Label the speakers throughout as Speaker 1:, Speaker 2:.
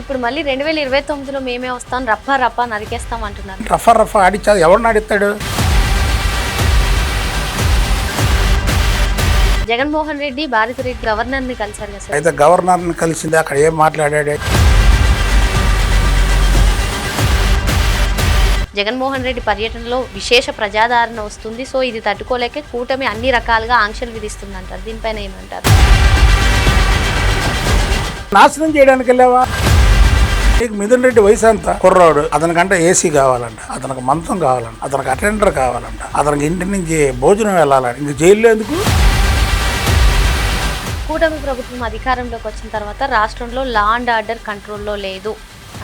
Speaker 1: ఇప్పుడు మళ్ళీ రెండు వేల ఇరవై తొమ్మిదిలో మేమే వస్తాం రఫా రఫా నరికేస్తాం అంటున్నారు
Speaker 2: రఫా రఫా ఆడిచ్చాది ఎవరు నడిస్తాడు
Speaker 1: జగన్మోహన్ రెడ్డి భారత రెడ్డి గవర్నర్ ని కలిశారు
Speaker 2: కదా అయితే గవర్నర్ ని కలిసింది అక్కడ ఏం మాట్లాడాడు
Speaker 1: జగన్మోహన్ రెడ్డి పర్యటనలో విశేష ప్రజాదరణ వస్తుంది సో ఇది తట్టుకోలేక కూటమి అన్ని రకాలుగా ఆంక్షలు విధిస్తుందంటారు దీనిపైన ఏమంటారు
Speaker 2: నాశనం చేయడానికి వెళ్ళావా మిథున్ రెడ్డి వయసు అంతా కుర్రాడు అతనికంటే ఏసీ కావాలంట అతనికి మంచం కావాలంట అతనికి అటెండర్ కావాలంట అతనికి ఇంటి నుంచి భోజనం వెళ్ళాలంట ఇంక జైల్లో ఎందుకు
Speaker 1: కూటమి ప్రభుత్వం అధికారంలోకి వచ్చిన తర్వాత రాష్ట్రంలో లా అండ్ ఆర్డర్ కంట్రోల్లో లేదు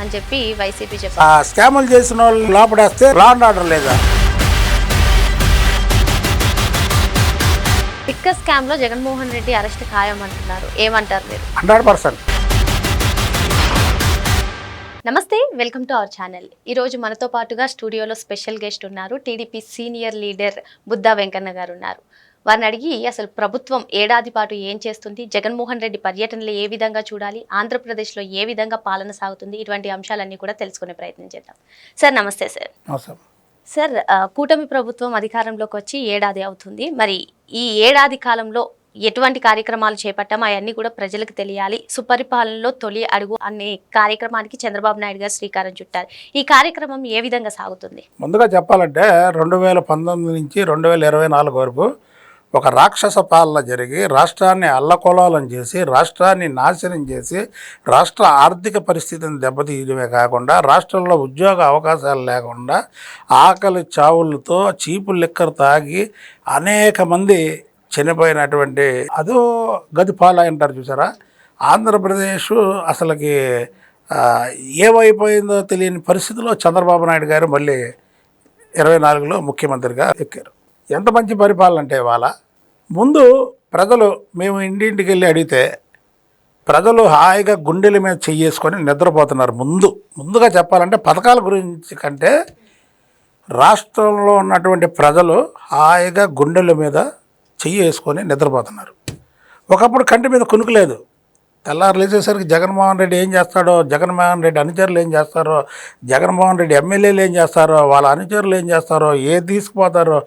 Speaker 1: అని చెప్పి వైసీపీ
Speaker 2: చెప్పారు ఆ స్కాములు చేసిన వాళ్ళు లోపడేస్తే లా అండ్ ఆర్డర్ లేదా
Speaker 1: స్కామ్ లో జగన్మోహన్ రెడ్డి అరెస్ట్ ఖాయం అంటున్నారు ఏమంటారు మీరు హండ్రెడ్ పర్సెంట్ నమస్తే వెల్కమ్ టు అవర్ ఛానల్ ఈరోజు మనతో పాటుగా స్టూడియోలో స్పెషల్ గెస్ట్ ఉన్నారు TDP senior leader Buddha Venkanna గారు ఉన్నారు వారిని అడిగి అసలు ప్రభుత్వం ఏడాది పాటు ఏం చేస్తుంది జగన్మోహన్ రెడ్డి పర్యటనలు ఏ విధంగా చూడాలి ఆంధ్రప్రదేశ్లో ఏ విధంగా పాలన సాగుతుంది ఇటువంటి అంశాలన్నీ కూడా తెలుసుకునే ప్రయత్నం చేద్దాం సార్ నమస్తే సార్ సార్ కూటమి ప్రభుత్వం అధికారంలోకి వచ్చి ఏడాది అవుతుంది మరి ఈ ఏడాది కాలంలో ఎటువంటి కార్యక్రమాలు చేపట్టాం అవన్నీ కూడా ప్రజలకు తెలియాలి సుపరిపాలనలో తొలి అడుగు అనే కార్యక్రమానికి చంద్రబాబు నాయుడు గారు శ్రీకారం చుట్టారు ఈ కార్యక్రమం ఏ విధంగా సాగుతుంది
Speaker 2: ముందుగా చెప్పాలంటే రెండు వేల పంతొమ్మిది నుంచి రెండు వేల ఇరవై నాలుగు వరకు ఒక రాక్షస పాలన జరిగి రాష్ట్రాన్ని అల్లకొలాలం చేసి రాష్ట్రాన్ని నాశనం చేసి రాష్ట్ర ఆర్థిక పరిస్థితిని దెబ్బతీయడమే కాకుండా రాష్ట్రంలో ఉద్యోగ అవకాశాలు లేకుండా ఆకలి చావులతో చీపు లిక్కర్ తాగి అనేక మంది చనిపోయినటువంటి అదో గది పాల అంటారు చూసారా ఆంధ్రప్రదేశ్ అసలుకి ఏమైపోయిందో తెలియని పరిస్థితిలో చంద్రబాబు నాయుడు గారు మళ్ళీ ఇరవై నాలుగులో ముఖ్యమంత్రిగా ఎక్కారు ఎంత మంచి పరిపాలన అంటే ఇవాళ ముందు ప్రజలు మేము ఇంటింటికి వెళ్ళి అడిగితే ప్రజలు హాయిగా గుండెల మీద చెయ్యేసుకొని నిద్రపోతున్నారు ముందు ముందుగా చెప్పాలంటే పథకాల గురించి కంటే రాష్ట్రంలో ఉన్నటువంటి ప్రజలు హాయిగా గుండెల మీద చెయ్యి వేసుకొని నిద్రపోతున్నారు ఒకప్పుడు కంటి మీద కునుకులేదు తెల్లారు లేచేసరికి జగన్మోహన్ రెడ్డి ఏం చేస్తాడో జగన్మోహన్ రెడ్డి అనుచరులు ఏం చేస్తారో జగన్మోహన్ రెడ్డి ఎమ్మెల్యేలు ఏం చేస్తారో వాళ్ళ అనుచరులు ఏం చేస్తారో ఏ తీసుకుపోతారో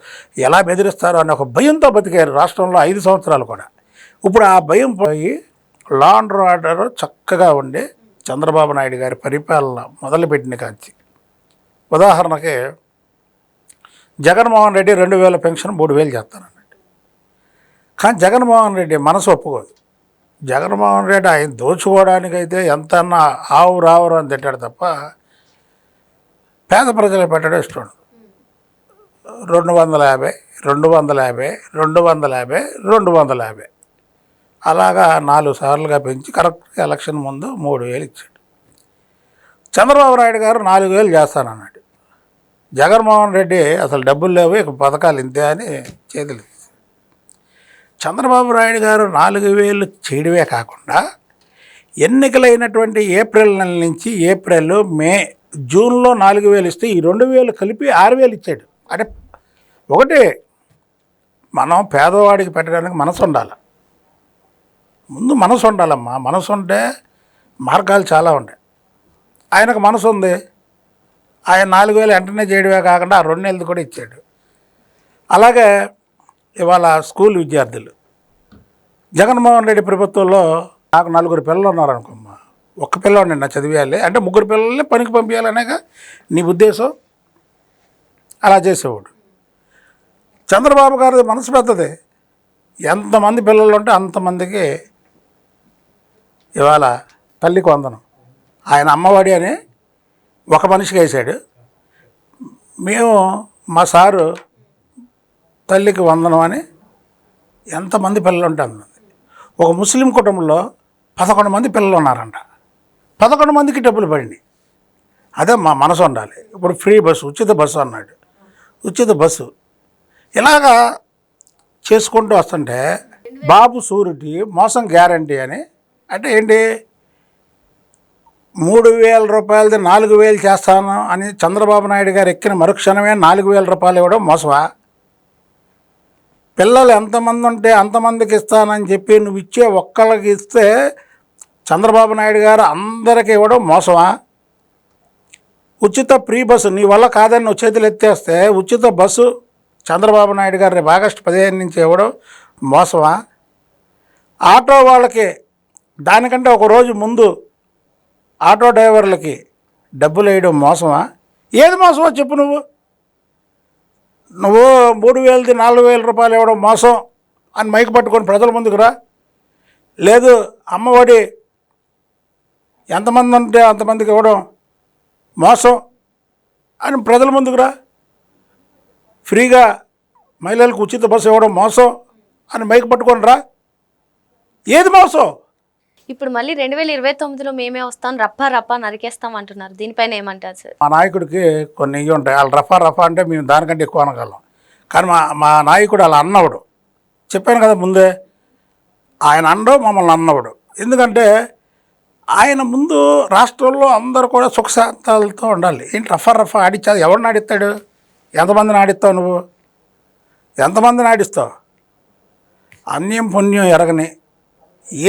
Speaker 2: ఎలా బెదిరిస్తారో అనే ఒక భయంతో బతికారు రాష్ట్రంలో ఐదు సంవత్సరాలు కూడా ఇప్పుడు ఆ భయం పోయి లా అండ్ ఆర్డర్ చక్కగా ఉండి చంద్రబాబు నాయుడు గారి పరిపాలన మొదలుపెట్టిన కాంచి ఉదాహరణకి జగన్మోహన్ రెడ్డి రెండు వేల పెన్షన్ మూడు వేలు చేస్తాను కానీ జగన్మోహన్ రెడ్డి మనసు ఒప్పుకోదు జగన్మోహన్ రెడ్డి ఆయన దోచుకోవడానికైతే ఎంతన్నా ఆవు రావురు అని తిట్టాడు తప్ప పేద ప్రజలు పెట్టడం ఇష్టం రెండు వందల యాభై రెండు వందల యాభై రెండు వందల యాభై రెండు వందల యాభై అలాగా నాలుగు సార్లుగా పెంచి కరెక్ట్ ఎలక్షన్ ముందు మూడు వేలు ఇచ్చాడు చంద్రబాబు నాయుడు గారు నాలుగు వేలు చేస్తానన్నాడు జగన్మోహన్ రెడ్డి అసలు డబ్బులు లేవు ఇక పథకాలు ఇంతే అని చేతులు చంద్రబాబు నాయుడు గారు నాలుగు వేలు చేయడమే కాకుండా ఎన్నికలైనటువంటి ఏప్రిల్ నెల నుంచి ఏప్రిల్ మే జూన్లో నాలుగు వేలు ఇస్తే ఈ రెండు వేలు కలిపి ఆరు వేలు ఇచ్చాడు అంటే ఒకటే మనం పేదవాడికి పెట్టడానికి మనసు ఉండాలి ముందు మనసు ఉండాలమ్మా మనసు ఉంటే మార్గాలు చాలా ఉంటాయి ఆయనకు మనసు ఉంది ఆయన నాలుగు వేలు వెంటనే చేయడమే కాకుండా ఆ రెండు నెలలు కూడా ఇచ్చాడు అలాగే ఇవాళ స్కూల్ విద్యార్థులు జగన్మోహన్ రెడ్డి ప్రభుత్వంలో నాకు నలుగురు పిల్లలు ఉన్నారనుకోమ్మా ఒక్క పిల్లవాడిని నా చదివేయాలి అంటే ముగ్గురు పిల్లల్ని పనికి పంపించాలనేక నీ ఉద్దేశం అలా చేసేవాడు చంద్రబాబు గారి మనసు పెద్దది ఎంతమంది పిల్లలు ఉంటే అంతమందికి ఇవాళ తల్లి కొందనం ఆయన అమ్మవాడి అని ఒక మనిషికి వేసాడు మేము మా సారు తల్లికి వందనం అని ఎంతమంది పిల్లలు ఉంటారు ఒక ముస్లిం కుటుంబంలో పదకొండు మంది పిల్లలు ఉన్నారంట పదకొండు మందికి డబ్బులు పడింది అదే మా మనసు ఉండాలి ఇప్పుడు ఫ్రీ బస్సు ఉచిత బస్సు అన్నాడు ఉచిత బస్సు ఇలాగా చేసుకుంటూ వస్తుంటే బాబు సూరిటీ మోసం గ్యారంటీ అని అంటే ఏంటి మూడు వేల రూపాయలది నాలుగు వేలు చేస్తాను అని చంద్రబాబు నాయుడు గారు ఎక్కిన మరుక్షణమే నాలుగు వేల రూపాయలు ఇవ్వడం మోసమా పిల్లలు ఎంతమంది ఉంటే అంతమందికి ఇస్తానని చెప్పి నువ్వు ఇచ్చే ఒక్కళ్ళకి ఇస్తే చంద్రబాబు నాయుడు గారు అందరికీ ఇవ్వడం మోసమా ఉచిత ప్రీ బస్సు నీ వల్ల కాదని నువ్వు చేతులు ఎత్తేస్తే ఉచిత బస్సు చంద్రబాబు నాయుడు గారిని ఆగస్టు పదిహేను నుంచి ఇవ్వడం మోసమా ఆటో వాళ్ళకి దానికంటే ఒక రోజు ముందు ఆటో డ్రైవర్లకి డబ్బులు వేయడం మోసమా ఏది మోసమో చెప్పు నువ్వు నువ్వు మూడు వేలది నాలుగు వేల రూపాయలు ఇవ్వడం మోసం అని మైకు పట్టుకొని ప్రజల ముందుకు రా లేదు అమ్మఒడి ఎంతమంది ఉంటే అంతమందికి ఇవ్వడం మోసం అని ప్రజల ముందుకు రా ఫ్రీగా మహిళలకు ఉచిత బస్సు ఇవ్వడం మోసం అని మైకు పట్టుకొని రా ఏది మోసం
Speaker 1: ఇప్పుడు మళ్ళీ రెండు వేల ఇరవై తొమ్మిదిలో మేమే వస్తాం రఫా రఫా నరికేస్తాం అంటున్నారు దీనిపైన ఏమంటారు
Speaker 2: సార్ మా నాయకుడికి కొన్ని ఇవి ఉంటాయి వాళ్ళు రఫా రఫా అంటే మేము దానికంటే ఎక్కువ అనగలం కానీ మా మా నాయకుడు అలా అన్నవాడు చెప్పాను కదా ముందే ఆయన అండవు మమ్మల్ని అన్నవాడు ఎందుకంటే ఆయన ముందు రాష్ట్రంలో అందరూ కూడా సుఖశాంతాలతో ఉండాలి ఏంటి రఫా రఫా ఆడిచ్చా ఎవరిని ఆడిస్తాడు ఎంతమందిని ఆడిస్తావు నువ్వు ఎంతమందిని ఆడిస్తావు అన్యం పుణ్యం ఎరగని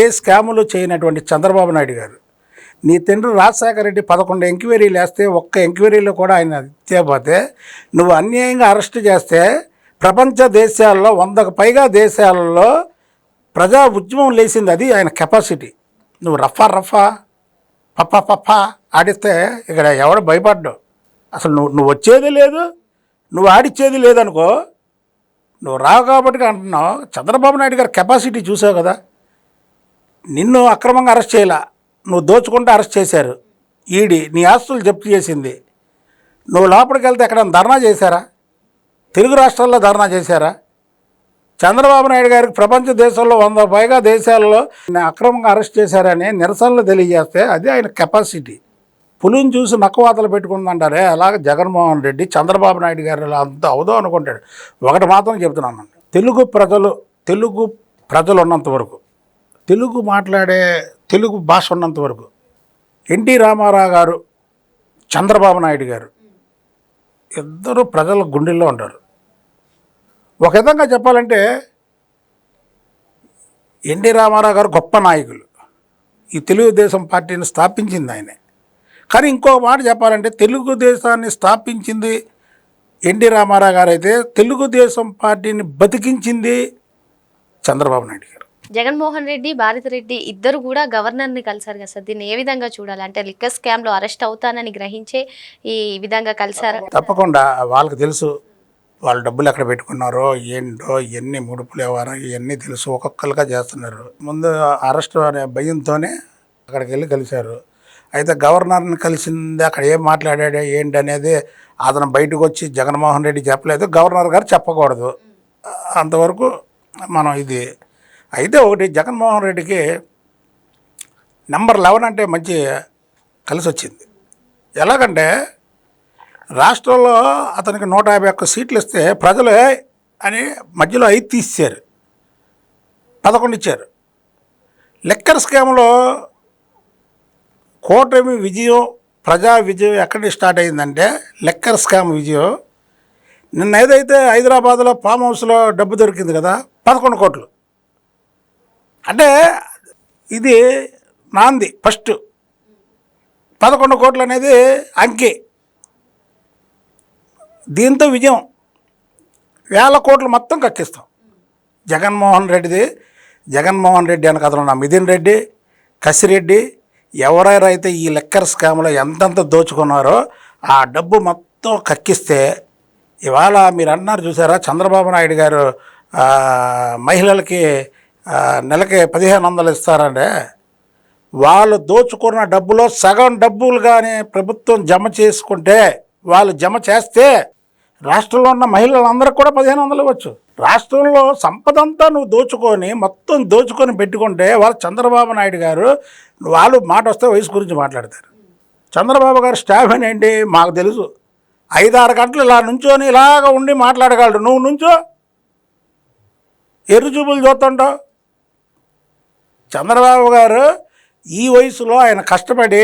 Speaker 2: ఏ స్కాములు చేయనటువంటి చంద్రబాబు నాయుడు గారు నీ తండ్రి రాజశేఖర రెడ్డి పదకొండు ఎంక్వైరీలు వేస్తే ఒక్క ఎంక్వైరీలో కూడా ఆయన చేయకపోతే నువ్వు అన్యాయంగా అరెస్ట్ చేస్తే ప్రపంచ దేశాల్లో వందకు పైగా దేశాలలో ప్రజా ఉద్యమం లేచింది అది ఆయన కెపాసిటీ నువ్వు రఫా రఫా పప్ప పప్ప ఆడిస్తే ఇక్కడ ఎవడు భయపడ్డు అసలు నువ్వు నువ్వు వచ్చేది లేదు నువ్వు ఆడిచ్చేది లేదనుకో నువ్వు రావు కాబట్టి అంటున్నావు చంద్రబాబు నాయుడు గారి కెపాసిటీ చూసావు కదా నిన్ను అక్రమంగా అరెస్ట్ చేయలా నువ్వు దోచుకుంటే అరెస్ట్ చేశారు ఈడీ నీ ఆస్తులు జప్తు చేసింది నువ్వు లోపలికి వెళ్తే ఎక్కడ ధర్నా చేశారా తెలుగు రాష్ట్రాల్లో ధర్నా చేశారా చంద్రబాబు నాయుడు గారికి ప్రపంచ దేశాల్లో వంద పైగా దేశాల్లో అక్రమంగా అరెస్ట్ చేశారని నిరసనలు తెలియజేస్తే అది ఆయన కెపాసిటీ పులిని చూసి నక్కవాతలు పెట్టుకుందంటారే అలాగే జగన్మోహన్ రెడ్డి చంద్రబాబు నాయుడు గారు అంత అవుదో అనుకుంటాడు ఒకటి మాత్రం చెప్తున్నాను తెలుగు ప్రజలు తెలుగు ప్రజలు ఉన్నంత వరకు తెలుగు మాట్లాడే తెలుగు భాష ఉన్నంత వరకు ఎన్టీ రామారావు గారు చంద్రబాబు నాయుడు గారు ఇద్దరు ప్రజల గుండెల్లో ఉంటారు ఒక విధంగా చెప్పాలంటే ఎన్టీ రామారావు గారు గొప్ప నాయకులు ఈ తెలుగుదేశం పార్టీని స్థాపించింది ఆయనే కానీ ఇంకో మాట చెప్పాలంటే తెలుగుదేశాన్ని స్థాపించింది ఎన్టీ రామారావు గారు అయితే తెలుగుదేశం పార్టీని బతికించింది చంద్రబాబు నాయుడు గారు
Speaker 1: జగన్మోహన్ రెడ్డి భారత రెడ్డి ఇద్దరు కూడా గవర్నర్ని కలిసారు కదా సార్ దీన్ని ఏ విధంగా చూడాలి అంటే లిక్కర్ లో అరెస్ట్ అవుతానని గ్రహించే ఈ విధంగా కలిసారు
Speaker 2: తప్పకుండా వాళ్ళకి తెలుసు వాళ్ళు డబ్బులు ఎక్కడ పెట్టుకున్నారో ఏంటో ఎన్ని ముడుపులు ఎవరో ఇవన్నీ తెలుసు ఒక్కొక్కరుగా చేస్తున్నారు ముందు అరెస్ట్ అనే భయంతోనే అక్కడికి వెళ్ళి కలిశారు అయితే గవర్నర్ని కలిసింది అక్కడ ఏం మాట్లాడాడు ఏంటి అనేది అతను బయటకు వచ్చి జగన్మోహన్ రెడ్డి చెప్పలేదు గవర్నర్ గారు చెప్పకూడదు అంతవరకు మనం ఇది అయితే ఒకటి జగన్మోహన్ రెడ్డికి నెంబర్ లెవెన్ అంటే మంచి కలిసి వచ్చింది ఎలాగంటే రాష్ట్రంలో అతనికి నూట యాభై ఒక్క సీట్లు ఇస్తే ప్రజలు అని మధ్యలో ఐదు తీసేశారు పదకొండు ఇచ్చారు లెక్కర్ స్కామ్లో కూటమి విజయం ప్రజా విజయం ఎక్కడి స్టార్ట్ అయిందంటే లెక్కర్ స్కామ్ విజయం నిన్న ఏదైతే హైదరాబాద్లో ఫామ్ హౌస్లో డబ్బు దొరికింది కదా పదకొండు కోట్లు అంటే ఇది నాంది ఫస్ట్ పదకొండు కోట్లు అనేది అంకి దీంతో విజయం వేల కోట్లు మొత్తం కక్కిస్తాం జగన్మోహన్ రెడ్డిది జగన్మోహన్ రెడ్డి అని కథలు నా మిథిన్ రెడ్డి కసిరెడ్డి అయితే ఈ లెక్కర్ స్కామ్లో ఎంతెంత దోచుకున్నారో ఆ డబ్బు మొత్తం కక్కిస్తే ఇవాళ మీరు అన్నారు చూసారా చంద్రబాబు నాయుడు గారు మహిళలకి నెలకి పదిహేను వందలు ఇస్తారంటే వాళ్ళు దోచుకున్న డబ్బులో సగం డబ్బులు కానీ ప్రభుత్వం జమ చేసుకుంటే వాళ్ళు జమ చేస్తే రాష్ట్రంలో ఉన్న మహిళలందరూ కూడా పదిహేను వందలు ఇవ్వచ్చు రాష్ట్రంలో సంపదంతా నువ్వు దోచుకొని మొత్తం దోచుకొని పెట్టుకుంటే వాళ్ళు చంద్రబాబు నాయుడు గారు వాళ్ళు మాట వస్తే వయసు గురించి మాట్లాడతారు చంద్రబాబు గారు స్టాఫ్ ఏంటి మాకు తెలుసు ఐదారు గంటలు ఇలా నుంచోని ఇలాగ ఉండి మాట్లాడగలరు నువ్వు నుంచో ఎరుచూపులు చూస్తుంటావు చంద్రబాబు గారు ఈ వయసులో ఆయన కష్టపడి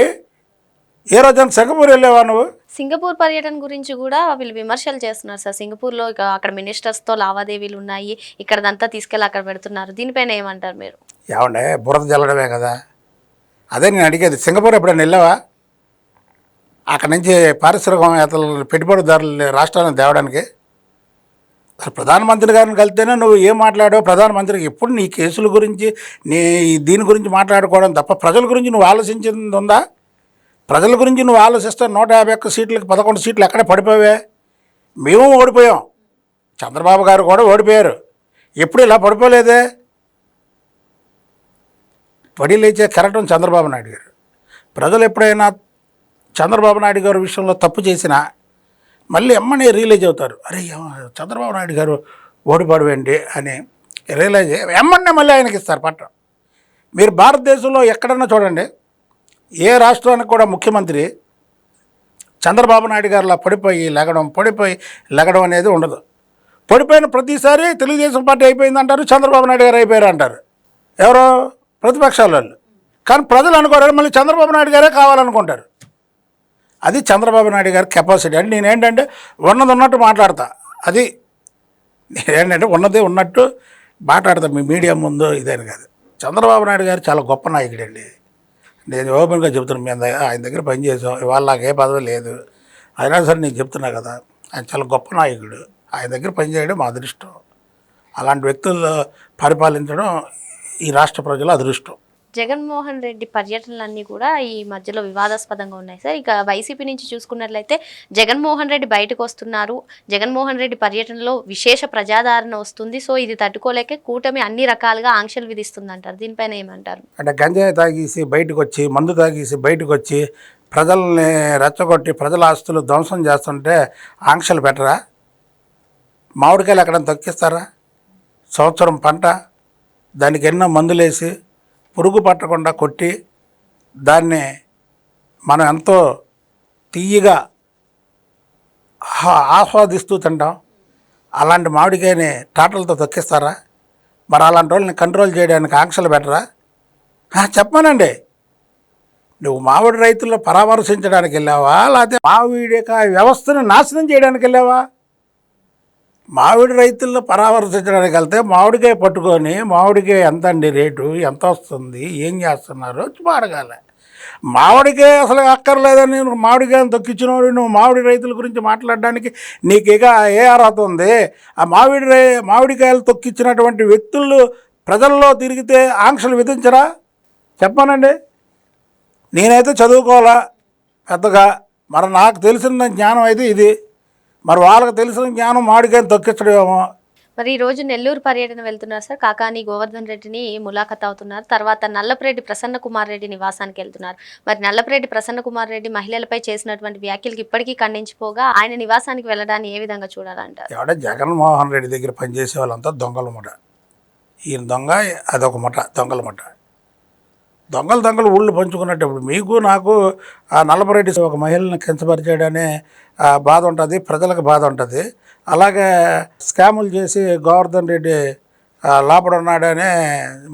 Speaker 2: ఏ రోజున సింగపూర్ వెళ్ళేవా నువ్వు
Speaker 1: సింగపూర్ పర్యటన గురించి కూడా వీళ్ళు విమర్శలు చేస్తున్నారు సార్ సింగపూర్లో ఇక అక్కడ మినిస్టర్స్తో లావాదేవీలు ఉన్నాయి ఇక్కడదంతా తీసుకెళ్ళి అక్కడ పెడుతున్నారు దీనిపైన ఏమంటారు మీరు
Speaker 2: ఏమండే బురద జల్లడమే కదా అదే నేను అడిగేది సింగపూర్ ఎప్పుడైనా వెళ్ళావా అక్కడ నుంచి పారిశ్రామికవేత్తలు పెట్టుబడిదారులు రాష్ట్రాలను తేవడానికి అసలు ప్రధానమంత్రి గారిని కలిస్తేనే నువ్వు ఏం మాట్లాడావు ప్రధానమంత్రికి ఎప్పుడు నీ కేసుల గురించి నీ దీని గురించి మాట్లాడుకోవడం తప్ప ప్రజల గురించి నువ్వు ఆలోచించింది ఉందా ప్రజల గురించి నువ్వు ఆలోచిస్తే నూట యాభై ఒక్క సీట్లకు పదకొండు సీట్లు ఎక్కడ పడిపోయావే మేము ఓడిపోయాం చంద్రబాబు గారు కూడా ఓడిపోయారు ఎప్పుడు ఇలా పడిపోలేదే పడి లేచే కరటం చంద్రబాబు నాయుడు గారు ప్రజలు ఎప్పుడైనా చంద్రబాబు నాయుడు గారి విషయంలో తప్పు చేసినా మళ్ళీ ఎమ్మని రియలైజ్ అవుతారు అరే చంద్రబాబు నాయుడు గారు ఓడిపడవండి అని రియలైజ్ ఎమ్మన్నే మళ్ళీ ఆయనకి ఇస్తారు పట్టం మీరు భారతదేశంలో ఎక్కడన్నా చూడండి ఏ రాష్ట్రానికి కూడా ముఖ్యమంత్రి చంద్రబాబు నాయుడు గారిలా పడిపోయి లగడం పడిపోయి లగడం అనేది ఉండదు పడిపోయిన ప్రతిసారి తెలుగుదేశం పార్టీ అయిపోయింది అంటారు చంద్రబాబు నాయుడు గారు అయిపోయారు అంటారు ఎవరో ప్రతిపక్షాల వాళ్ళు కానీ ప్రజలు అనుకోరు మళ్ళీ చంద్రబాబు నాయుడు గారే కావాలనుకుంటారు అది చంద్రబాబు నాయుడు గారి కెపాసిటీ అంటే నేనేంటంటే ఉన్నది ఉన్నట్టు మాట్లాడతా అది ఏంటంటే ఉన్నదే ఉన్నట్టు మాట్లాడతా మీ మీడియా ముందు ఇదేని కాదు చంద్రబాబు నాయుడు గారు చాలా గొప్ప నాయకుడు అండి నేను ఓపెన్గా చెప్తున్నాను మేము ఆయన దగ్గర పనిచేసాం ఇవాళ నాకు ఏ పదవి లేదు అయినా సరే నేను చెప్తున్నా కదా ఆయన చాలా గొప్ప నాయకుడు ఆయన దగ్గర పనిచేయడం మా అదృష్టం అలాంటి వ్యక్తులు పరిపాలించడం ఈ రాష్ట్ర ప్రజల అదృష్టం
Speaker 1: జగన్మోహన్ రెడ్డి పర్యటనలన్నీ కూడా ఈ మధ్యలో వివాదాస్పదంగా ఉన్నాయి సార్ ఇక వైసీపీ నుంచి చూసుకున్నట్లయితే జగన్మోహన్ రెడ్డి బయటకు వస్తున్నారు జగన్మోహన్ రెడ్డి పర్యటనలో విశేష ప్రజాదరణ వస్తుంది సో ఇది తట్టుకోలేక కూటమి అన్ని రకాలుగా ఆంక్షలు విధిస్తుందంటారు దీనిపైన ఏమంటారు
Speaker 2: అంటే గంజాయి తాగేసి బయటకు వచ్చి మందు తాగేసి బయటకు వచ్చి ప్రజల్ని రెచ్చగొట్టి ప్రజల ఆస్తులు ధ్వంసం చేస్తుంటే ఆంక్షలు పెట్టరా మామిడికాయలు ఎక్కడ తొక్కిస్తారా సంవత్సరం పంట దానికి ఎన్నో మందులేసి పురుగు పట్టకుండా కొట్టి దాన్ని మనం ఎంతో తీయగా ఆస్వాదిస్తూ తింటాం అలాంటి మామిడికాయని టాటలతో తొక్కిస్తారా మరి అలాంటి వాళ్ళని కంట్రోల్ చేయడానికి ఆంక్షలు పెట్టరా చెప్పానండి నువ్వు మామిడి రైతుల్లో పరామర్శించడానికి వెళ్ళావా లేకపోతే మామిడికాయ వ్యవస్థను నాశనం చేయడానికి వెళ్ళావా మామిడి రైతులను పరామర్శించడానికి వెళ్తే మామిడికాయ పట్టుకొని మామిడికాయ ఎంత అండి రేటు ఎంత వస్తుంది ఏం చేస్తున్నారు అడగాల మామిడికాయ అసలు అక్కర్లేదని మామిడికాయను తొక్కిచ్చినోడు నువ్వు మామిడి రైతుల గురించి మాట్లాడడానికి నీకు ఇక ఏ అర్హత ఉంది ఆ మామిడి మామిడికాయలు తొక్కిచ్చినటువంటి వ్యక్తులు ప్రజల్లో తిరిగితే ఆంక్షలు విధించరా చెప్పానండి నేనైతే చదువుకోవాలా పెద్దగా మరి నాకు తెలిసిన జ్ఞానం అయితే ఇది మరి వాళ్ళకి తెలిసిన జ్ఞానం మాడికేం తొక్కించడమేమో
Speaker 1: మరి ఈరోజు రోజు నెల్లూరు పర్యటన వెళ్తున్నారు సార్ కాకాని గోవర్ధన్ రెడ్డిని ములాఖత్ అవుతున్నారు తర్వాత నల్లపరెడ్డి ప్రసన్న కుమార్ రెడ్డి నివాసానికి వెళ్తున్నారు మరి నల్లపరెడ్డి ప్రసన్న కుమార్ రెడ్డి మహిళలపై చేసినటువంటి వ్యాఖ్యలకు ఇప్పటికీ ఖండించిపోగా ఆయన నివాసానికి వెళ్ళడాన్ని ఏ విధంగా చూడాలంటే
Speaker 2: జగన్మోహన్ రెడ్డి దగ్గర పనిచేసే వాళ్ళంతా దొంగల ముఠ ఈయన దొంగ అదొక ముఠ దొంగల ముఠ దొంగలు దొంగలు ఊళ్ళు పంచుకున్నట్టు మీకు నాకు ఆ నలభరెడ్డి ఒక మహిళను కించపరిచేయడనే బాధ ఉంటుంది ప్రజలకు బాధ ఉంటుంది అలాగే స్కాములు చేసి గోవర్ధన్ రెడ్డి లోపడున్నాడనే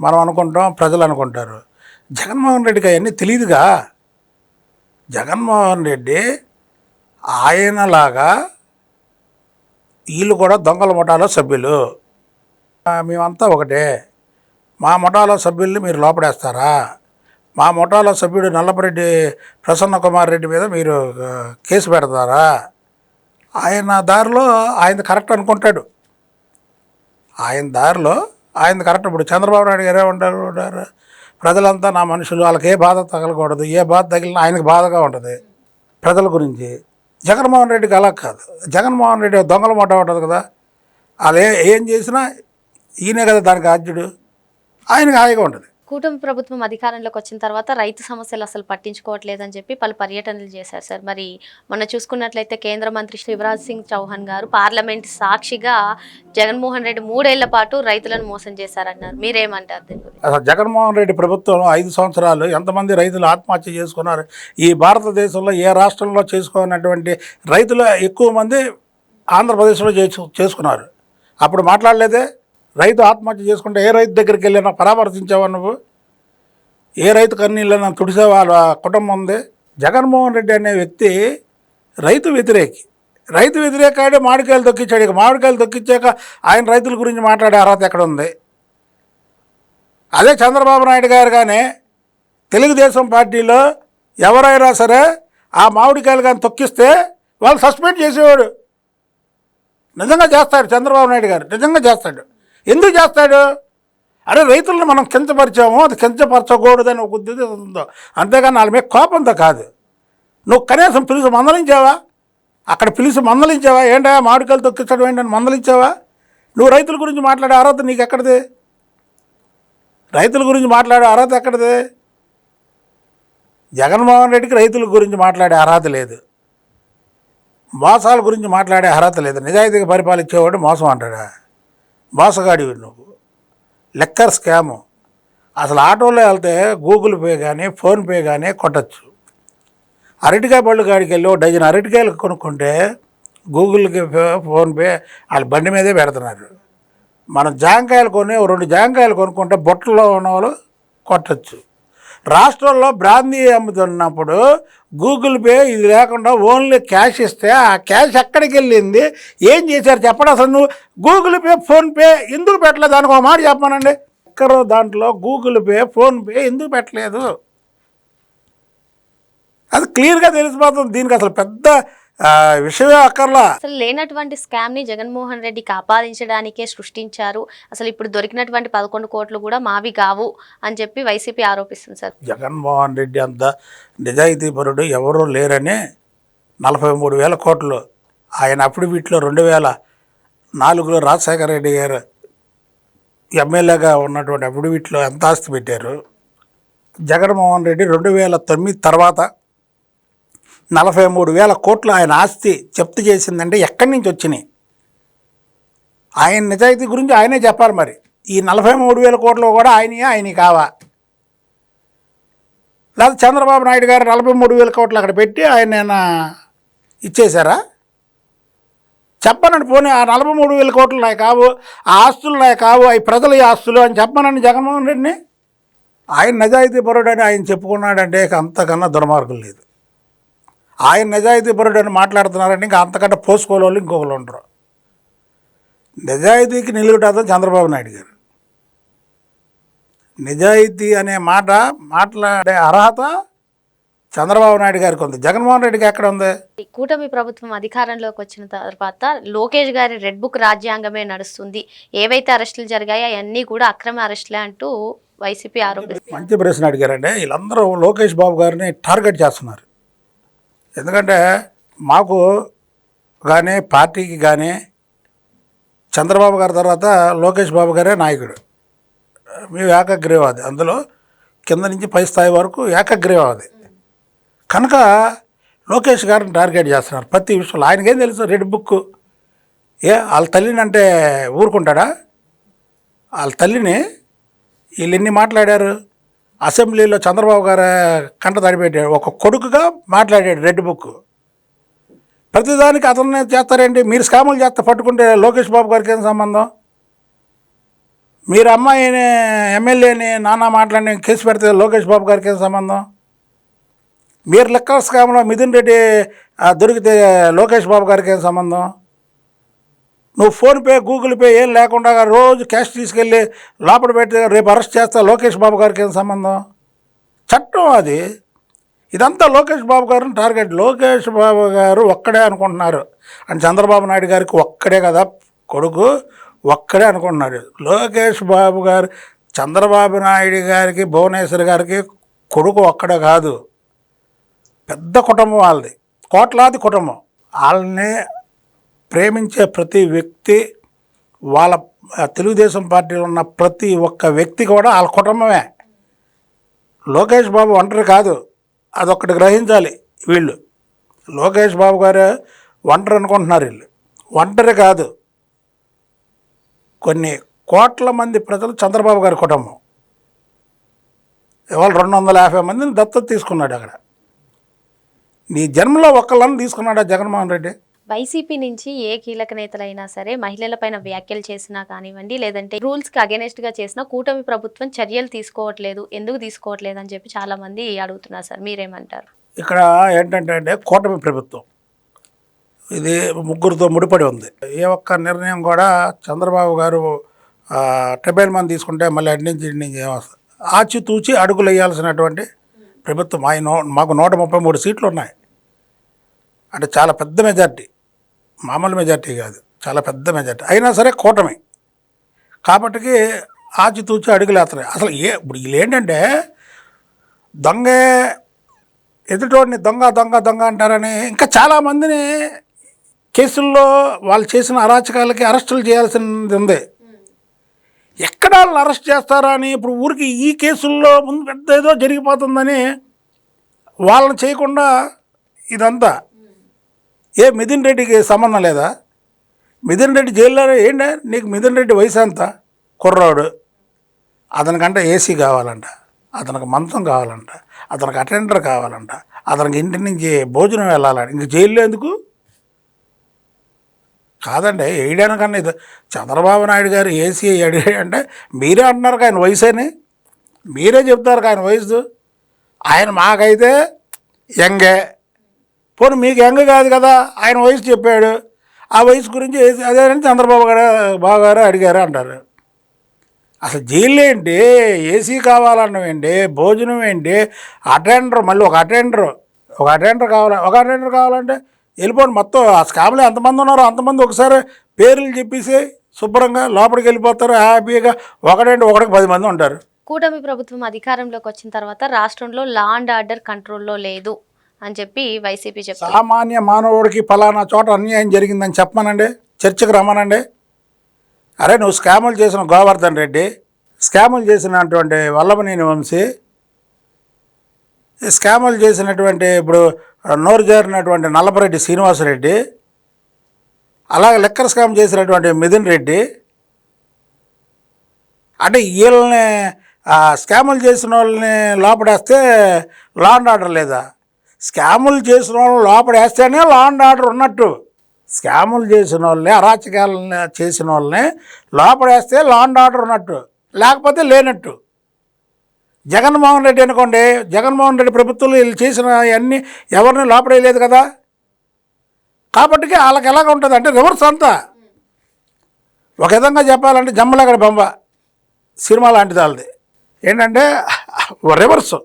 Speaker 2: మనం అనుకుంటాం ప్రజలు అనుకుంటారు జగన్మోహన్ రెడ్డికి అవన్నీ తెలియదుగా జగన్మోహన్ రెడ్డి ఆయనలాగా వీళ్ళు కూడా దొంగల ముఠాలో సభ్యులు మేమంతా ఒకటే మా ముఠాలో సభ్యుల్ని మీరు లోపడేస్తారా మా ముఠాలో సభ్యుడు నల్లపరెడ్డి ప్రసన్న కుమార్ రెడ్డి మీద మీరు కేసు పెడతారా ఆయన దారిలో ఆయన కరెక్ట్ అనుకుంటాడు ఆయన దారిలో ఆయన కరెక్ట్ ఇప్పుడు చంద్రబాబు నాయుడు గారు ఉంటారు ప్రజలంతా నా మనుషులు వాళ్ళకి ఏ బాధ తగలకూడదు ఏ బాధ తగిలినా ఆయనకు బాధగా ఉంటుంది ప్రజల గురించి జగన్మోహన్ రెడ్డికి అలా కాదు జగన్మోహన్ రెడ్డి దొంగల మొట్ట ఉంటుంది కదా వాళ్ళు ఏం చేసినా ఈయనే కదా దానికి ఆద్యుడు ఆయనకు హాయిగా ఉంటుంది
Speaker 1: కూటమి ప్రభుత్వం అధికారంలోకి వచ్చిన తర్వాత రైతు సమస్యలు అసలు పట్టించుకోవట్లేదని చెప్పి పలు పర్యటనలు చేశారు సార్ మరి మొన్న చూసుకున్నట్లయితే కేంద్ర మంత్రి శివరాజ్ సింగ్ చౌహాన్ గారు పార్లమెంట్ సాక్షిగా జగన్మోహన్ రెడ్డి మూడేళ్ల పాటు రైతులను మోసం చేశారన్నారు మీరేమంటారు
Speaker 2: అసలు జగన్మోహన్ రెడ్డి ప్రభుత్వం ఐదు సంవత్సరాలు ఎంతమంది రైతులు ఆత్మహత్య చేసుకున్నారు ఈ భారతదేశంలో ఏ రాష్ట్రంలో చేసుకున్నటువంటి రైతులు ఎక్కువ మంది ఆంధ్రప్రదేశ్లో చేసుకున్నారు అప్పుడు మాట్లాడలేదే రైతు ఆత్మహత్య చేసుకుంటే ఏ రైతు దగ్గరికి వెళ్ళినా పరామర్శించావా నువ్వు ఏ రైతు కన్నీళ్ళన్నా తుడిసే వాళ్ళ కుటుంబం ఉంది జగన్మోహన్ రెడ్డి అనే వ్యక్తి రైతు వ్యతిరేకి రైతు వ్యతిరేక అంటే మామిడికాయలు తొక్కించాడు ఇక మామిడికాయలు తొక్కించాక ఆయన రైతుల గురించి మాట్లాడే అర్హత ఎక్కడ ఉంది అదే చంద్రబాబు నాయుడు గారు కానీ తెలుగుదేశం పార్టీలో ఎవరైనా సరే ఆ మామిడికాయలు కానీ తొక్కిస్తే వాళ్ళు సస్పెండ్ చేసేవాడు నిజంగా చేస్తాడు చంద్రబాబు నాయుడు గారు నిజంగా చేస్తాడు ఎందుకు చేస్తాడు అరే రైతులను మనం కించపరిచాము అది అని ఒక ఉందో అంతేగాని వాళ్ళ మీద కోపంతో కాదు నువ్వు కనీసం పిలుసు మందలించావా అక్కడ పిలిచి మందలించావా ఏంటా మామిడికాయలు తొక్కించడం ఏంటని మందలించావా నువ్వు రైతుల గురించి మాట్లాడే అర్హత నీకు ఎక్కడిది రైతుల గురించి మాట్లాడే అర్హత ఎక్కడిది జగన్మోహన్ రెడ్డికి రైతుల గురించి మాట్లాడే అర్హత లేదు మోసాల గురించి మాట్లాడే అర్హత లేదు నిజాయితీగా పరిపాలించేవాడు మోసం అంటాడా మోసగాడివి నువ్వు లెక్కర్ స్కాము అసలు ఆటోలో వెళ్తే గూగుల్ పే కానీ ఫోన్పే కానీ కొట్టచ్చు అరటికాయ పళ్ళు కాడికి వెళ్ళి డజన్ అరటికాయలు కొనుక్కుంటే గూగుల్కి ఫోన్పే వాళ్ళ బండి మీదే పెడుతున్నారు మనం జాంకాయలు కొని రెండు జాంకాయలు కొనుక్కుంటే బొట్టలో ఉన్న వాళ్ళు కొట్టచ్చు రాష్ట్రంలో బ్రాందీ అమ్ముతున్నప్పుడు గూగుల్ పే ఇది లేకుండా ఓన్లీ క్యాష్ ఇస్తే ఆ క్యాష్ ఎక్కడికి వెళ్ళింది ఏం చేశారు చెప్పండి అసలు నువ్వు గూగుల్ పే ఫోన్పే ఎందుకు పెట్టలేదు దానికి ఒక మాట చెప్పానండి ఎక్కడో దాంట్లో గూగుల్ పే ఫోన్పే ఎందుకు పెట్టలేదు అది క్లియర్గా తెలిసిపోతుంది దీనికి అసలు పెద్ద విషయమే అక్కర్లా అసలు
Speaker 1: లేనటువంటి స్కామ్ ని జగన్మోహన్ రెడ్డి కాపాదించడానికే సృష్టించారు అసలు ఇప్పుడు దొరికినటువంటి పదకొండు కోట్లు కూడా మావి కావు అని చెప్పి వైసీపీ ఆరోపిస్తుంది సార్
Speaker 2: జగన్మోహన్ రెడ్డి అంత నిజాయితీపరుడు ఎవరూ లేరని నలభై మూడు వేల కోట్లు ఆయన అప్పుడు వీటిలో రెండు వేల నాలుగులో రాజశేఖర రెడ్డి గారు ఎమ్మెల్యేగా ఉన్నటువంటి అప్పుడు వీటిలో ఎంత ఆస్తి పెట్టారు జగన్మోహన్ రెడ్డి రెండు వేల తొమ్మిది తర్వాత నలభై మూడు వేల కోట్లు ఆయన ఆస్తి జప్తు చేసిందంటే ఎక్కడి నుంచి వచ్చినాయి ఆయన నిజాయితీ గురించి ఆయనే చెప్పారు మరి ఈ నలభై మూడు వేల కోట్లు కూడా ఆయనే ఆయన కావా లేదా చంద్రబాబు నాయుడు గారు నలభై మూడు వేల కోట్లు అక్కడ పెట్టి ఆయన ఇచ్చేశారా చెప్పనండి పోనీ ఆ నలభై మూడు వేల కోట్లు నాయ కావు ఆ ఆస్తులు నాయ కావు అవి ప్రజల ఆస్తులు అని చెప్పనండి జగన్మోహన్ రెడ్డిని ఆయన నిజాయితీ అని ఆయన చెప్పుకున్నాడంటే అంతకన్నా దుర్మార్గం లేదు ఆయన నిజాయితీపరుడు అని మాట్లాడుతున్నారని ఇంకా అంతకంటే పోసుకోవాలి ఇంకొకరు ఉండరు నిజాయితీకి నిలుగుటాదం చంద్రబాబు నాయుడు గారు నిజాయితీ అనే మాట మాట్లాడే అర్హత చంద్రబాబు నాయుడు గారికి ఉంది జగన్మోహన్ రెడ్డికి ఎక్కడ ఉంది
Speaker 1: కూటమి ప్రభుత్వం అధికారంలోకి వచ్చిన తర్వాత లోకేష్ గారి రెడ్ బుక్ రాజ్యాంగమే నడుస్తుంది ఏవైతే అరెస్టులు జరిగాయో అవన్నీ కూడా అక్రమ అరెస్టులే అంటూ వైసీపీ ఆరోపిస్తుంది
Speaker 2: మంచి ప్రశ్న అడిగారండి వీళ్ళందరూ లోకేష్ బాబు గారిని టార్గెట్ చేస్తున్నారు ఎందుకంటే మాకు కానీ పార్టీకి కానీ చంద్రబాబు గారి తర్వాత లోకేష్ బాబు గారే నాయకుడు మేము ఏకగ్రీవాది అందులో కింద నుంచి పై స్థాయి వరకు ఏకగ్రీవాది కనుక లోకేష్ గారిని టార్గెట్ చేస్తున్నారు ప్రతి విషయంలో ఆయనకేం తెలుసు రెడ్ బుక్ ఏ వాళ్ళ తల్లిని అంటే ఊరుకుంటాడా వాళ్ళ తల్లిని వీళ్ళు ఎన్ని మాట్లాడారు అసెంబ్లీలో చంద్రబాబు గారు కంట తడిపెట్టాడు ఒక కొడుకుగా మాట్లాడాడు రెడ్ బుక్ ప్రతిదానికి అతను చేస్తారండి మీరు స్కాములు చేస్తే పట్టుకుంటే లోకేష్ బాబు గారికి ఏం సంబంధం మీరు అమ్మాయిని ఎమ్మెల్యేని నాన్న మాట్లాడి కేసు పెడితే లోకేష్ బాబు గారికి ఏం సంబంధం మీరు లెక్కల స్కాములో మిథున్ రెడ్డి దొరికితే లోకేష్ బాబు గారికి ఏం సంబంధం నువ్వు ఫోన్పే గూగుల్ పే ఏం లేకుండా రోజు క్యాష్ తీసుకెళ్ళి లోపల పెట్టి రేపు అరెస్ట్ చేస్తా లోకేష్ బాబు గారికి ఏం సంబంధం చట్టం అది ఇదంతా లోకేష్ బాబు గారిని టార్గెట్ లోకేష్ బాబు గారు ఒక్కడే అనుకుంటున్నారు అండ్ చంద్రబాబు నాయుడు గారికి ఒక్కడే కదా కొడుకు ఒక్కడే అనుకుంటున్నాడు లోకేష్ బాబు గారు చంద్రబాబు నాయుడు గారికి భువనేశ్వర్ గారికి కొడుకు ఒక్కడే కాదు పెద్ద కుటుంబం వాళ్ళది కోట్లాది కుటుంబం వాళ్ళని ప్రేమించే ప్రతి వ్యక్తి వాళ్ళ తెలుగుదేశం పార్టీలో ఉన్న ప్రతి ఒక్క వ్యక్తి కూడా వాళ్ళ కుటుంబమే లోకేష్ బాబు ఒంటరి కాదు అదొక్కటి గ్రహించాలి వీళ్ళు లోకేష్ బాబు గారు ఒంటరి అనుకుంటున్నారు వీళ్ళు ఒంటరి కాదు కొన్ని కోట్ల మంది ప్రజలు చంద్రబాబు గారి కుటుంబం ఇవాళ రెండు వందల యాభై మందిని దత్తత తీసుకున్నాడు అక్కడ నీ జన్మలో ఒక్కళ్ళని తీసుకున్నాడా జగన్మోహన్ రెడ్డి వైసీపీ నుంచి ఏ కీలక నేతలైనా సరే మహిళలపైన వ్యాఖ్యలు చేసినా కానివ్వండి లేదంటే రూల్స్కి గా చేసిన కూటమి ప్రభుత్వం చర్యలు తీసుకోవట్లేదు ఎందుకు తీసుకోవట్లేదు అని చెప్పి చాలామంది అడుగుతున్నారు సార్ మీరేమంటారు ఇక్కడ ఏంటంటే అంటే కూటమి ప్రభుత్వం ఇది ముగ్గురుతో ముడిపడి ఉంది ఏ ఒక్క నిర్ణయం కూడా చంద్రబాబు గారు ట్రిబైల్ మంది తీసుకుంటే మళ్ళీ అడ్డించి నుంచి ఆచితూచి అడుగులు వేయాల్సినటువంటి ప్రభుత్వం ఆయన మాకు నూట ముప్పై మూడు సీట్లు ఉన్నాయి అంటే చాలా పెద్ద మెజార్టీ మామూలు మెజార్టీ కాదు చాలా పెద్ద మెజార్టీ అయినా సరే కూటమి కాబట్టికి ఆచితూచి అడుగులేస్తున్నాయి అసలు ఏ ఇప్పుడు వీళ్ళు ఏంటంటే దొంగే ఎదుటోడిని దొంగ దొంగ దొంగ అంటారని ఇంకా చాలామందిని కేసుల్లో వాళ్ళు చేసిన అరాచకాలకి అరెస్టులు చేయాల్సింది ఉంది ఎక్కడ వాళ్ళని అరెస్ట్ చేస్తారా అని ఇప్పుడు ఊరికి ఈ కేసుల్లో ముందు పెద్ద ఏదో జరిగిపోతుందని వాళ్ళని చేయకుండా ఇదంతా ఏ మిథున్ రెడ్డికి సంబంధం లేదా మిథున్ రెడ్డి జైల్లో ఏంట నీకు మిథున్ రెడ్డి వయసు అంత కుర్రాడు అతనికంట ఏసీ కావాలంట అతనికి మంచం కావాలంట అతనికి అటెండర్ కావాలంట అతనికి ఇంటి నుంచి భోజనం వెళ్ళాలంట ఇంక జైల్లో ఎందుకు కాదండి వేయడానికన్నా ఇది చంద్రబాబు నాయుడు గారు ఏసీ అంటే మీరే అంటున్నారు ఆయన వయసు అని మీరే చెప్తారు ఆయన వయసు ఆయన మాకైతే యంగే పోనీ మీకు యంగ్ కాదు కదా ఆయన వయసు చెప్పాడు ఆ వయసు గురించి అదేనని చంద్రబాబు గారు బాబు గారు అడిగారు అంటారు అసలు జైలు ఏంటి ఏసీ ఏంటి భోజనం ఏంటి అటెండర్ మళ్ళీ ఒక అటెండర్ ఒక అటెండర్ కావాలి ఒక అటెండర్ కావాలంటే వెళ్ళిపోండి మొత్తం ఆ స్కామ్లో ఎంతమంది ఉన్నారో అంతమంది ఒకసారి పేర్లు చెప్పేసి శుభ్రంగా లోపలికి వెళ్ళిపోతారు హ్యాపీగా ఒకటంటే ఒకటికి పది మంది ఉంటారు కూటమి ప్రభుత్వం అధికారంలోకి వచ్చిన తర్వాత రాష్ట్రంలో లా అండ్ ఆర్డర్ కంట్రోల్లో లేదు అని చెప్పి వైసీపీ చెప్పి సామాన్య మానవుడికి ఫలానా చోట అన్యాయం జరిగిందని చెప్పమనండి చర్చకు రమ్మనండి అరే నువ్వు స్కాములు చేసిన గోవర్ధన్ రెడ్డి స్కాములు చేసినటువంటి వల్లభనేని వంశీ స్కాములు చేసినటువంటి ఇప్పుడు నోరు జారినటువంటి నల్లపరెడ్డి శ్రీనివాసరెడ్డి అలాగే లెక్కర్ స్కామ్ చేసినటువంటి మిథున్ రెడ్డి అంటే వీళ్ళని స్కాములు చేసిన వాళ్ళని లోపడేస్తే లాండ్ ఆర్డర్ లేదా స్కాములు చేసిన వాళ్ళని లోపడేస్తేనే లా అండ్ ఆర్డర్ ఉన్నట్టు స్కాములు చేసిన వాళ్ళని అరాచకాలని చేసిన వాళ్ళని లోపడేస్తే లా అండ్ ఆర్డర్ ఉన్నట్టు లేకపోతే లేనట్టు జగన్మోహన్ రెడ్డి అనుకోండి జగన్మోహన్ రెడ్డి ప్రభుత్వం వీళ్ళు చేసిన అన్నీ ఎవరిని లోపడేయలేదు కదా కాబట్టి వాళ్ళకి ఎలాగ ఉంటుంది అంటే రివర్స్ అంతా ఒక విధంగా చెప్పాలంటే జమ్మలగడ బొమ్మ సినిమా లాంటిది వాళ్ళది ఏంటంటే రివర్స్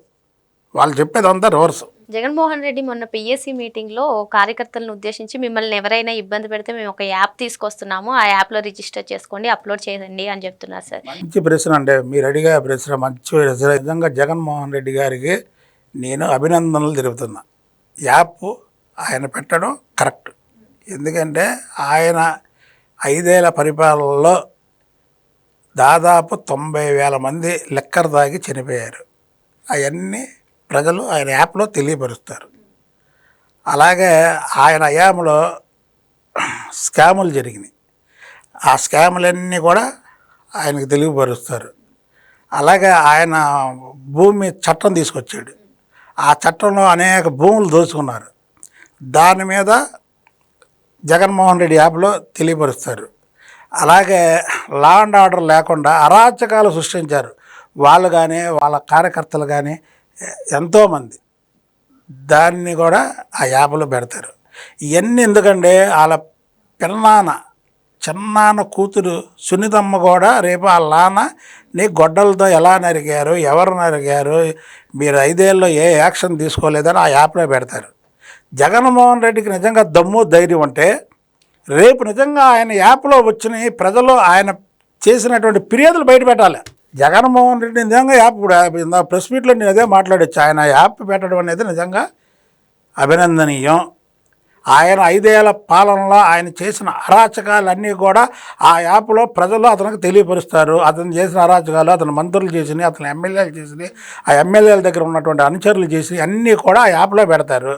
Speaker 2: వాళ్ళు చెప్పేది అంతా రివర్స్ జగన్మోహన్ రెడ్డి మొన్న పిఎస్సి మీటింగ్లో కార్యకర్తలను ఉద్దేశించి మిమ్మల్ని ఎవరైనా ఇబ్బంది పెడితే మేము ఒక యాప్ తీసుకొస్తున్నాము ఆ యాప్లో రిజిస్టర్ చేసుకోండి అప్లోడ్ చేయండి అని చెప్తున్నారు సార్ మంచి ప్రశ్న అంటే మీరు అడిగే ప్రశ్న మంచి విధంగా జగన్మోహన్ రెడ్డి గారికి నేను అభినందనలు తెలుపుతున్నా యాప్ ఆయన పెట్టడం కరెక్ట్ ఎందుకంటే ఆయన ఐదేళ్ల పరిపాలనలో దాదాపు తొంభై వేల మంది లెక్కర్ దాగి చనిపోయారు అవన్నీ ప్రజలు ఆయన యాప్లో తెలియపరుస్తారు అలాగే ఆయన హయాంలో స్కాములు జరిగినాయి ఆ స్కాములన్నీ కూడా ఆయనకు తెలియపరుస్తారు అలాగే ఆయన భూమి చట్టం తీసుకొచ్చాడు ఆ చట్టంలో అనేక భూములు దోచుకున్నారు దాని మీద జగన్మోహన్ రెడ్డి యాప్లో తెలియపరుస్తారు అలాగే లా అండ్ ఆర్డర్ లేకుండా అరాచకాలు సృష్టించారు వాళ్ళు కానీ వాళ్ళ కార్యకర్తలు కానీ ఎంతోమంది దాన్ని కూడా ఆ యాపలో పెడతారు ఇవన్నీ ఎందుకంటే వాళ్ళ పిన్నాన చిన్నాన్న కూతురు సునీతమ్మ కూడా రేపు వాళ్ళ నాన్న నీ గొడ్డలతో ఎలా నరికారు ఎవరు నరికారు మీరు ఐదేళ్ళలో ఏ యాక్షన్ తీసుకోలేదని ఆ యాప్లో పెడతారు జగన్మోహన్ రెడ్డికి నిజంగా దమ్ము ధైర్యం అంటే రేపు నిజంగా ఆయన యాప్లో వచ్చిన ప్రజలు ఆయన చేసినటువంటి ఫిర్యాదులు బయట పెట్టాలి జగన్మోహన్ రెడ్డి నిజంగా యాప్ కూడా ఇందా ప్రెస్ మీట్లో నేను అదే మాట్లాడచ్చు ఆయన యాప్ పెట్టడం అనేది నిజంగా అభినందనీయం ఆయన ఐదేళ్ల పాలనలో ఆయన చేసిన అరాచకాలన్నీ కూడా ఆ యాప్లో ప్రజలు అతనికి తెలియపరుస్తారు అతను చేసిన అరాచకాలు అతను మంత్రులు చేసినవి అతను ఎమ్మెల్యేలు చేసినవి ఆ ఎమ్మెల్యేల దగ్గర ఉన్నటువంటి అనుచరులు చేసినవి అన్నీ కూడా ఆ యాప్లో పెడతారు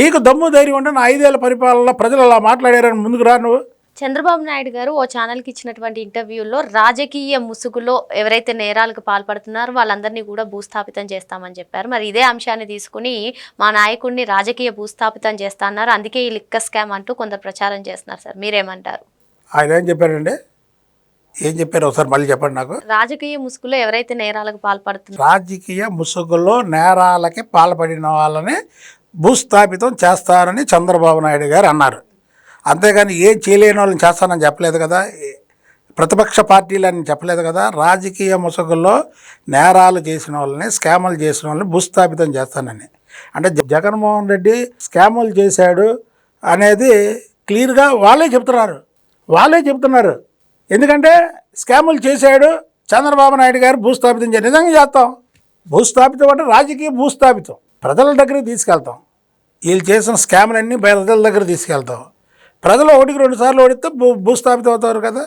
Speaker 2: నీకు దమ్ము ధైర్యం ఉంటే నా ఐదేళ్ల పరిపాలనలో ప్రజలు అలా మాట్లాడారని ముందుకు రా నువ్వు చంద్రబాబు నాయుడు గారు ఓ ఛానల్కి ఇచ్చినటువంటి ఇంటర్వ్యూలో రాజకీయ ముసుగులో ఎవరైతే నేరాలకు పాల్పడుతున్నారో వాళ్ళందరినీ కూడా భూస్థాపితం చేస్తామని చెప్పారు మరి ఇదే అంశాన్ని తీసుకుని మా నాయకుడిని రాజకీయ భూస్థాపితం చేస్తా అన్నారు అందుకే ఈ లిక్క స్కామ్ అంటూ కొందరు ప్రచారం చేస్తున్నారు సార్ మీరేమంటారు ఆయన ఏం చెప్పారండి ఏం చెప్పారు ఒకసారి మళ్ళీ చెప్పండి నాకు రాజకీయ ముసుగులో ఎవరైతే నేరాలకు పాల్పడుతున్నారు రాజకీయ ముసుగులో నేరాలకి పాల్పడిన వాళ్ళని భూస్థాపితం చేస్తారని చంద్రబాబు నాయుడు గారు అన్నారు అంతేగాని ఏం చేయలేని వాళ్ళని చేస్తానని చెప్పలేదు కదా ప్రతిపక్ష పార్టీలని చెప్పలేదు కదా రాజకీయ ముసుగుల్లో నేరాలు చేసిన వాళ్ళని స్కాములు చేసిన వాళ్ళని భూస్థాపితం చేస్తానని అంటే జగన్మోహన్ రెడ్డి స్కాములు చేశాడు అనేది క్లియర్గా వాళ్ళే చెప్తున్నారు వాళ్ళే చెబుతున్నారు ఎందుకంటే స్కాములు చేశాడు చంద్రబాబు నాయుడు గారు భూస్థాపితం చే నిజంగా చేస్తాం భూస్థాపితం అంటే రాజకీయ భూస్థాపితం ప్రజల దగ్గరికి తీసుకెళ్తాం వీళ్ళు చేసిన స్కాములన్నీ ప్రజల దగ్గర తీసుకెళ్తాం ప్రజలు ఒకటికి రెండు సార్లు ఓడిస్తే భూ భూస్థాపితం అవుతారు కదా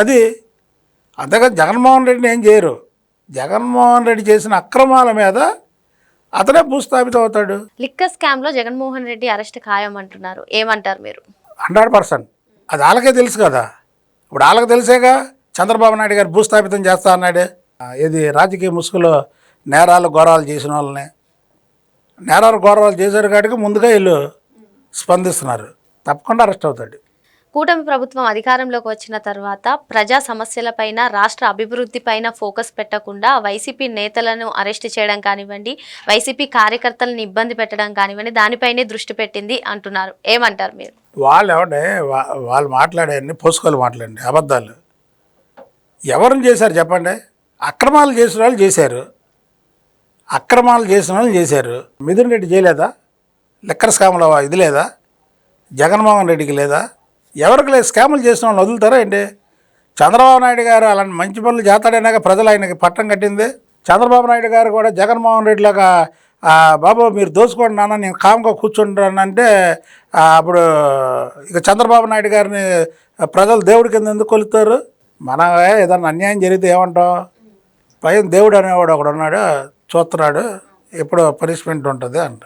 Speaker 2: అది అంతగా జగన్మోహన్ రెడ్డిని ఏం చేయరు జగన్మోహన్ రెడ్డి చేసిన అక్రమాల మీద అతనే భూస్థాపితం అవుతాడు లిక్కర్ స్కామ్లో జగన్మోహన్ రెడ్డి అరెస్ట్ ఖాయం అంటున్నారు ఏమంటారు మీరు హండ్రెడ్ పర్సెంట్ అది వాళ్ళకే తెలుసు కదా ఇప్పుడు వాళ్ళకి తెలిసేగా చంద్రబాబు నాయుడు గారు భూస్థాపితం చేస్తా అన్నాడు ఏది రాజకీయ ముసుగులో నేరాలు ఘోరాలు చేసిన వాళ్ళని నేరాలు ఘోరాలు చేశారు కాబట్టి ముందుగా వీళ్ళు స్పందిస్తున్నారు తప్పకుండా అరెస్ట్ అవుతాడు కూటమి ప్రభుత్వం అధికారంలోకి వచ్చిన తర్వాత ప్రజా సమస్యలపైన రాష్ట్ర అభివృద్ధిపైన ఫోకస్ పెట్టకుండా వైసీపీ నేతలను అరెస్ట్ చేయడం కానివ్వండి వైసీపీ కార్యకర్తలను ఇబ్బంది పెట్టడం కానివ్వండి దానిపైనే దృష్టి పెట్టింది అంటున్నారు ఏమంటారు మీరు వాళ్ళు ఎవడే వాళ్ళు మాట్లాడేయండి పోసుకోలు మాట్లాడండి అబద్ధాలు ఎవరిని చేశారు చెప్పండి అక్రమాలు చేసిన వాళ్ళు చేశారు అక్రమాలు చేసిన వాళ్ళు చేశారు మిథున్ రెడ్డి చేయలేదా లెక్కర్ స్కామ్లో ఇది లేదా జగన్మోహన్ రెడ్డికి లేదా ఎవరికి లేదు స్కాములు చేసిన వాళ్ళు వదులుతారా ఏంటి చంద్రబాబు నాయుడు గారు అలాంటి మంచి పనులు చేస్తాడన్నాక ప్రజలు ఆయనకి పట్టం కట్టింది చంద్రబాబు నాయుడు గారు కూడా జగన్మోహన్ రెడ్డి లాగా బాబు మీరు దోసుకోండి నాన్న నేను కామ్గా కూర్చుంటానంటే అప్పుడు ఇక చంద్రబాబు నాయుడు గారిని ప్రజలు దేవుడి కింద ఎందుకు కొలుతారు మన ఏదన్నా అన్యాయం జరిగితే ఏమంటాం పైన దేవుడు అనేవాడు ఒకడు ఉన్నాడు చూస్తున్నాడు ఎప్పుడో పనిష్మెంట్ ఉంటుంది అంట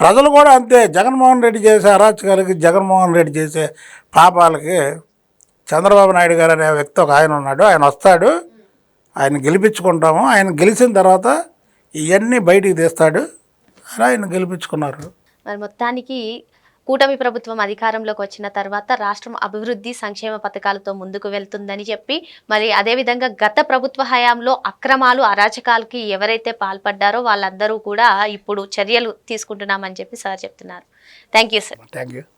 Speaker 2: ప్రజలు కూడా అంతే జగన్మోహన్ రెడ్డి చేసే అరాచకాలకి జగన్మోహన్ రెడ్డి చేసే పాపాలకి చంద్రబాబు నాయుడు గారు అనే వ్యక్తి ఒక ఆయన ఉన్నాడు ఆయన వస్తాడు ఆయన గెలిపించుకుంటాము ఆయన గెలిచిన తర్వాత ఇవన్నీ బయటికి తీస్తాడు ఆయన గెలిపించుకున్నారు మరి మొత్తానికి కూటమి ప్రభుత్వం అధికారంలోకి వచ్చిన తర్వాత రాష్ట్రం అభివృద్ధి సంక్షేమ పథకాలతో ముందుకు వెళ్తుందని చెప్పి మరి అదేవిధంగా గత ప్రభుత్వ హయాంలో అక్రమాలు అరాచకాలకి ఎవరైతే పాల్పడ్డారో వాళ్ళందరూ కూడా ఇప్పుడు చర్యలు తీసుకుంటున్నామని చెప్పి సార్ చెప్తున్నారు thank you sir thank you